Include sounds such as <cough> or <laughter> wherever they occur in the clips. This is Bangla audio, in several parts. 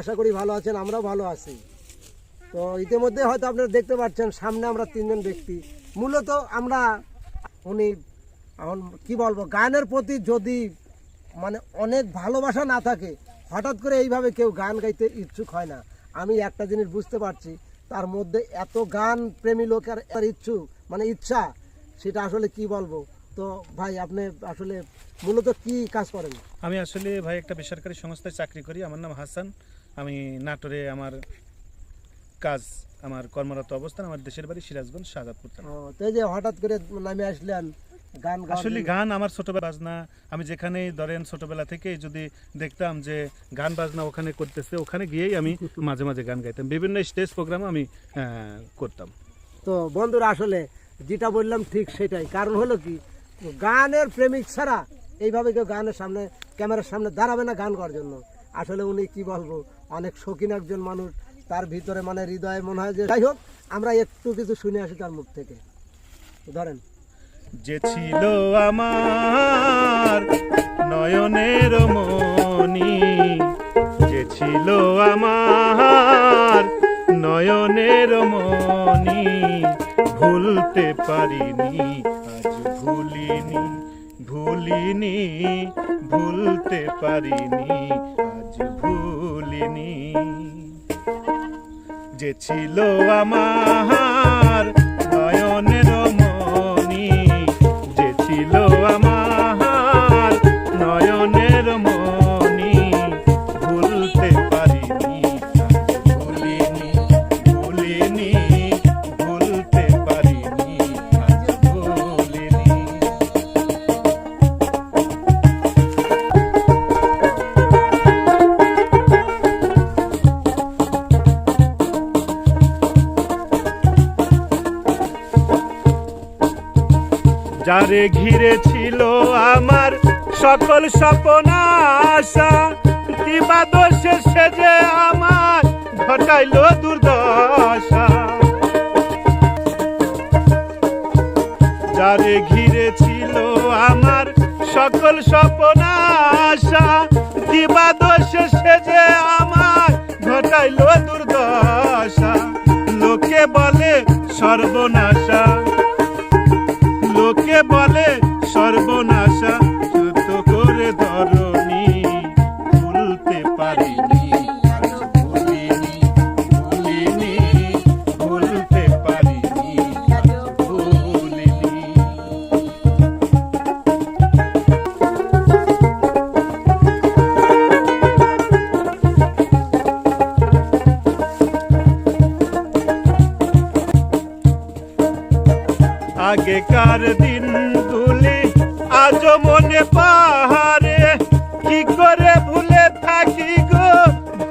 আশা করি ভালো আছেন, আমরাও ভালো আছি। তো ইতিমধ্যে হয়তো আপনারা দেখতে পাচ্ছেন, সামনে আমরা তিনজন ব্যক্তি। মূলত আমরা উনি, এখন কি বলব, গানের প্রতি যদি মানে অনেক ভালোবাসা না থাকে, হঠাৎ করে এইভাবে কেউ গান গাইতে ইচ্ছুক হয় না। আমি একটা জিনিস বুঝতে পারছি, তার মধ্যে এত গান প্রেমী লোকের ইচ্ছুক মানে ইচ্ছা, সেটা আসলে কি বলব? তো ভাই আপনি আসলে মূলত কি কাজ করেন? আমি আসলে ভাই একটা বেসরকারি সংস্থায় চাকরি করি। আমার নাম হাসান। আমি নাটোরে আমার কাজ আমার কর্মরত অবস্থান আমার দেশের বাড়ি সিরাজগঞ্জ শাহজাদপুর তো যে হঠাৎ করে নামে আসলেন গান আসলে গান আমার ছোটবেলা বাজনা। আমি যেখানেই ধরেন ছোটবেলা থেকে যদি দেখতাম যে গান বাজনা ওখানে করতেছে ওখানে গিয়েই আমি <laughs> মাঝে মাঝে গান গাইতাম। বিভিন্ন স্টেজ প্রোগ্রাম আমি করতাম। তো বন্ধুরা আসলে যেটা বললাম ঠিক সেটাই। কারণ হলো কি গানের প্রেমিক ছাড়া এইভাবে কেউ গানের সামনে, ক্যামেরার সামনে দাঁড়াবে না গান করার জন্য। আসলে উনি কি বলব, অনেক শৌখিন একজন মানুষ। তার ভিতরে মানে হৃদয়ে মনে হয় যে, যাই হোক, আমরা একটু কিছু শুনে আসি তার মুখ থেকে। ধরেন। যে ছিল আমার নয়নের মনি যে ছিল আমার নয়নের মনি ভুলতে পারিনি। ভুলিনি ভুলতে পারিনি আজ ভুলিনি। যে ছিল আমার যারে ঘিরে ছিল আমার সকল স্বপ্ন আশা। কিবা দোষে সে যে আমার ঘটাইলো দুর্দশা। যারে ঘিরে ছিল আমার সকল স্বপ্ন আশা। কিবা দোষে সে যে আমার ঘটাইলো দুর্দশা। লোকে বলে সর্বনাশা। আগেকার দিন গুলি আজ মনে পাহাড়ে। কি করে ভুলে থাকি গো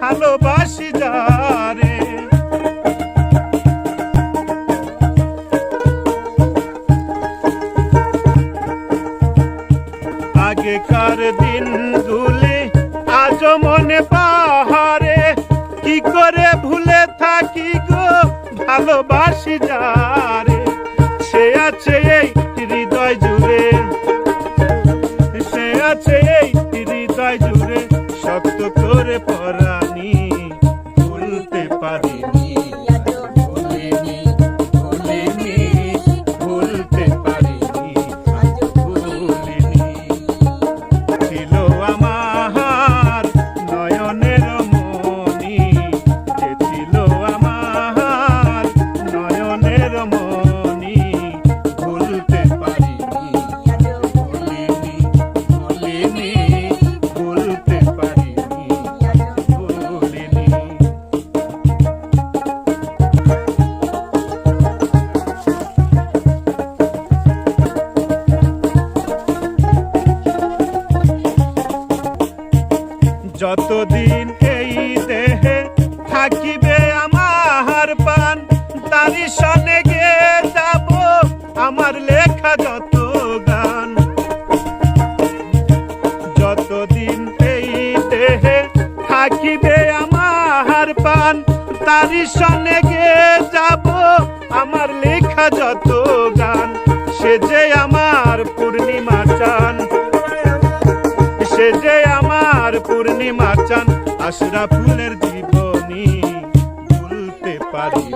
ভালোবাসি যারে। আগেকার দিন গুলি আজ মনে পাহাড়ে। কি করে ভুলে থাকি গো ভালোবাসি যারে। সে আছে এই যতদিন এই দেহে থাকিবে আমার পান তারি সনে গে যাব আমার লেখা যত গান। যতদিন এই দেহে থাকিবে আমার পান তারি সনে গে যাব আমার লেখা যত গান। সে যে আমার পূর্ণিমা চান সে যে আমার পূর্ণিমা চান আশরা ফুলের জীবনী ভুলতে পারিনি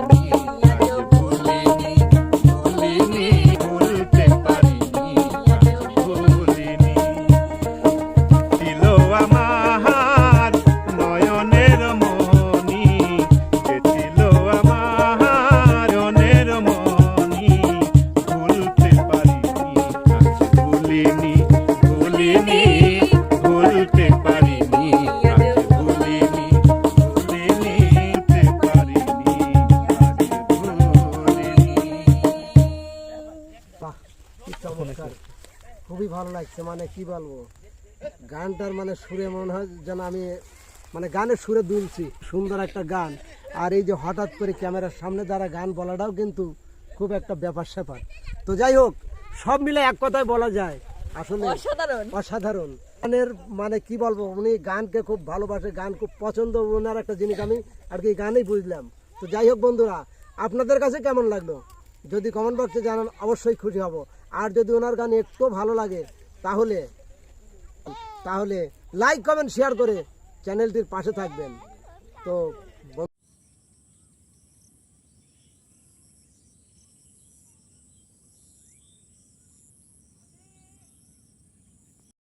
খুবই ভালো লাগছে মানে কি বলব? গানটার মানে সুরে মনে হয় যেন আমি মানে গানের সুরে দুলছি সুন্দর একটা গান। আর এই যে হঠাৎ করে ক্যামেরার সামনে দ্বারা গান বলাটাও কিন্তু খুব একটা ব্যাপার স্যাপার। তো যাই হোক সব মিলে এক কথায় বলা যায় আসলে অসাধারণ। অসাধারণ। গানের মানে কি বলব উনি গানকে খুব ভালোবাসে গান খুব পছন্দ ওনার একটা জিনিস আমি আর কি গানেই বুঝলাম। তো যাই হোক বন্ধুরা আপনাদের কাছে কেমন লাগল? যদি কমেন্ট বক্সে জানান, অবশ্যই খুশি হব। আর যদি ওনার গান একটু ভালো লাগে, তাহলে তাহলে লাইক কমেন্ট শেয়ার করে চ্যানেলটির পাশে থাকবেন। তো